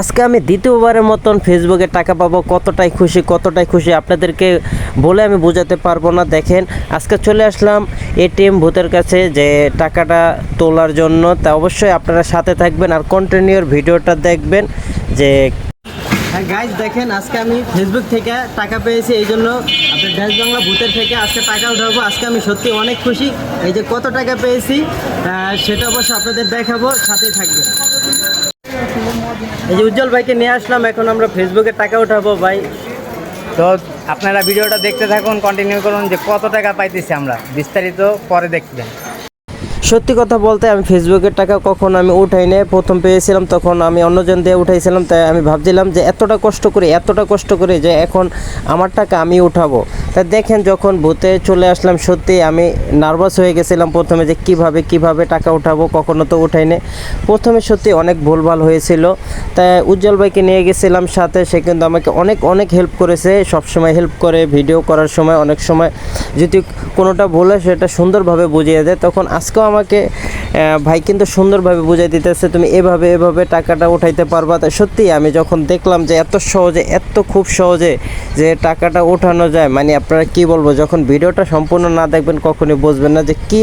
আজকে আমি দ্বিতীয়বারের মতন ফেসবুকে টাকা পাবো। কতটাই খুশি কতটাই খুশি আপনাদেরকে বলে আমি বোঝাতে পারব না। দেখেন, আজকে চলে আসলাম এটিএম ভূতের কাছে যে টাকাটা তোলার জন্য। তা অবশ্যই আপনারা সাথে থাকবেন আর কন্টিনিউর ভিডিওটা দেখবেন যে হ্যাঁ গাইজ দেখেন, আজকে আমি ফেসবুক থেকে টাকা পেয়েছি, এই জন্য আপনার ড্যাশ বাংলা ভূতের থেকে আজকে টাকা উঠাবো। আজকে আমি সত্যি অনেক খুশি। এই যে কত টাকা পেয়েছি সেটা অবশ্য আপনাদের দেখাবো সাথে থাকবে। এই যে উজ্জ্বল ভাইকে নিয়ে আসলাম, এখন আমরা ফেসবুকে টাকা উঠাবো, ভাই। তো আপনারা ভিডিওটা দেখতে থাকুন কন্টিনিউ করুন, যে কত টাকা পাইতেছি আমরা, বিস্তারিত পরে দেখবেন। সত্যি কথা বলতে আমি ফেসবুকের টাকা কখন আমি উঠাই নাই। প্রথম পেয়েছিলাম, তখন আমি অন্যজন দিয়ে উঠাইছিলাম, তাই আমি ভাবছিলাম যে এতটা কষ্ট করে, এতটা কষ্ট করে যে এখন আমার টাকা আমি উঠাবো। তা দেখেন যখন ভূতে চলে আসলাম, সত্যি আমি নার্ভাস হয়ে গেছিলাম প্রথমে যে কীভাবে কীভাবে টাকা উঠাবো, কখনো তো উঠাই নাই। প্রথমে সত্যি অনেক ভুলভাল হয়েছিল। তাই উজ্জ্বল ভাইকে নিয়ে গেছিলাম সাথে, সে কিন্তু আমাকে অনেক অনেক হেল্প করেছে। সবসময় হেল্প করে ভিডিও করার সময়, অনেক সময় যদি কোনোটা হয়, সেটা সুন্দরভাবে বুঝিয়ে দেয়। তখন আজকেও আমাকে ভাই কিন্তু সুন্দরভাবে বুঝাই দিতেছে, তুমি এভাবে এভাবে টাকাটা উঠাইতে পারবা। তাই সত্যি আমি যখন দেখলাম যে এত সহজে, এত খুব সহজে যে টাকাটা ওঠানো যায় মানে আপনারা কি বলব, যখন ভিডিওটা সম্পূর্ণ না দেখবেন কখনই বুঝবেন না যে কি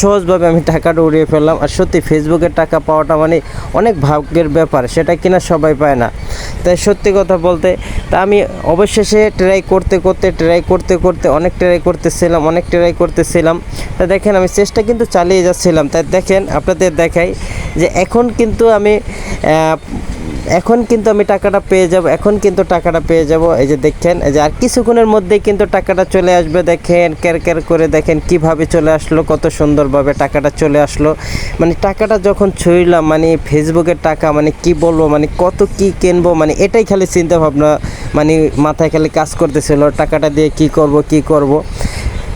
সহজভাবে আমি টাকাটা উড়িয়ে ফেললাম। আর সত্যি ফেসবুকে টাকা পাওয়াটা মানে অনেক ভাগ্যের ব্যাপার, সেটা কিনা সবাই পায় না। তাই সত্যি কথা বলতে, তা আমি অবশেষে ট্রাই করতে করতে ট্রাই করতে করতে অনেক ট্রাই করতেছিলাম, অনেক ট্রাই করতেছিলাম। তা দেখেন আমি চেষ্টা কিন্তু চালিয়ে যাচ্ছিলাম। তাই দেখেন আপনাদের দেখাই যে এখন কিন্তু আমি এখন কিন্তু আমি টাকাটা পেয়ে যাব, এখন কিন্তু টাকাটা পেয়ে যাব। এই যে দেখেন এই যে আর কিছুক্ষণের মধ্যেই কিন্তু টাকাটা চলে আসবে। দেখেন ক্যার ক্যার করে দেখেন কীভাবে চলে আসলো, কত সুন্দরভাবে টাকাটা চলে আসলো। মানে টাকাটা যখন ছুঁইলাম মানে ফেসবুকের টাকা মানে কি বলব মানে কত কি কিনবো মানে এটাই খালি চিন্তা ভাবনা মানে মাথায় খালি কাজ করতেছিল, টাকাটা দিয়ে কি করব কি করব।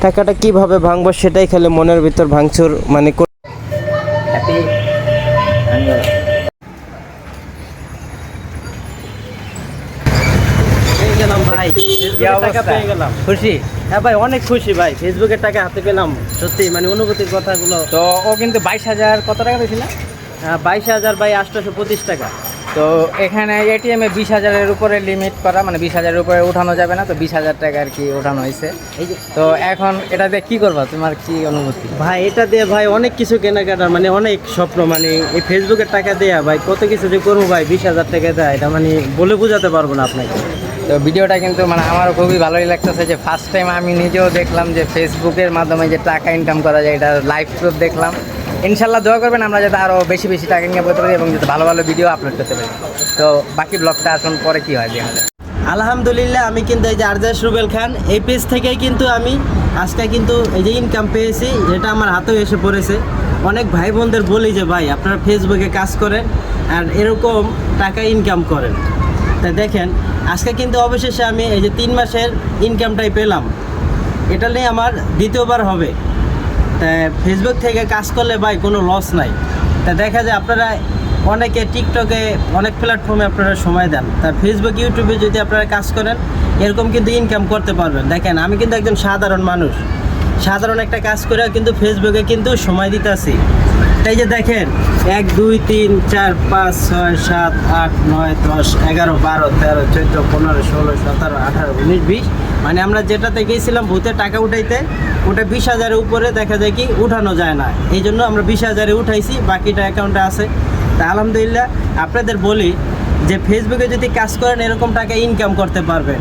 টাকাটা কীভাবে ভাঙবো, সেটাই খালি মনের ভিতর ভাঙচুর মানে কর- হ্যাপি পেয়ে গেলাম ভাই। টাকা পেয়ে গেলাম। খুশি? হ্যাঁ ভাই অনেক খুশি ভাই। ফেসবুকের টাকা হাতে পেলাম। সত্যি মানে অনুভূতির কথাগুলো। তো ও কিন্তু বাইশ হাজার কত টাকা পেয়েছিল বাইশ হাজার বাই আটশোশো পঁচিশ টাকা। তো এখানে এটিএমে বিশ হাজারের উপরে লিমিট করা মানে বিশ হাজারের উপরে উঠানো যাবে না তো বিশ হাজার টাকা আর কি উঠানো হয়েছে। তো এখন এটা দিয়ে কী করবা? তোমার কি অনুভূতি? ভাই এটা দিয়ে ভাই অনেক কিছু কেনাকাটা মানে অনেক স্বপ্ন মানে এই ফেসবুকের টাকা দেয়া ভাই কত কিছু যে করব ভাই বিশ হাজার টাকা দেয় এটা মানে বলে বোঝাতে পারব না আপনাকে। তো ভিডিওটা কিন্তু মানে আমারও খুবই ভালোই লাগতেছে যে ফার্স্ট টাইম আমি নিজেও দেখলাম যে ফেসবুকের মাধ্যমে যে টাকা ইনকাম করা যায় এটা লাইভ প্রুফ দেখলাম। ইনশাল্লাহ দোয়া করবেন, আমরা যাতে আরও বেশি বেশি টাকা নিয়ে করতে পারি এবং যাতে ভালো ভালো ভিডিও আপলোড করতে পারি। তো বাকি ব্লগটা আসুন পরে কী হয় দেখা। যায় আলহামদুলিল্লাহ, আমি কিন্তু এই যে আরজাস রুবেল খান, এই পেজ থেকেই কিন্তু আমি আজকে কিন্তু এই যে ইনকাম পেয়েছি, যেটা আমার হাতেও এসে পড়েছে। অনেক ভাই বোনদের বলি যে, ভাই, আপনারা ফেসবুকে কাজ করেন আর এরকম টাকা ইনকাম করেন। তা দেখেন, আজকে কিন্তু অবশেষে আমি এই যে তিন মাসের ইনকামটাই পেলাম। এটা নিয়ে আমার দ্বিতীয়বার হবে। ফেসবুক থেকে কাজ করলে ভাই কোনো লস নাই। তা দেখা যায় আপনারা অনেকে টিকটকে অনেক প্ল্যাটফর্মে আপনারা সময় দেন। তা ফেসবুক ইউটিউবে যদি আপনারা কাজ করেন, এরকম কিন্তু ইনকাম করতে পারবেন। দেখেন, আমি কিন্তু একজন সাধারণ মানুষ। সাধারণ একটা কাজ করে কিন্তু ফেসবুকে কিন্তু সময় দিতেছি। তাই যে দেখেন, এক, দুই, তিন, চার, পাঁচ, ছয়, সাত, আট, নয়, দশ, এগারো, বারো, তেরো, চোদ্দ, পনেরো, ষোলো, সতেরো, আঠারো, উনিশ, বিশ। মানে আমরা যেটাতে গিয়েছিলাম ভূতে টাকা উঠাইতে, ওটা বিশ হাজারের উপরে দেখা যায় কি উঠানো যায় না। এই জন্য আমরা বিশ হাজারে উঠাইছি, বাকিটা অ্যাকাউন্টে আছে। তা আলহামদুলিল্লাহ, আপনাদের বলি যে ফেসবুকে যদি কাজ করেন, এরকম টাকা ইনকাম করতে পারবেন।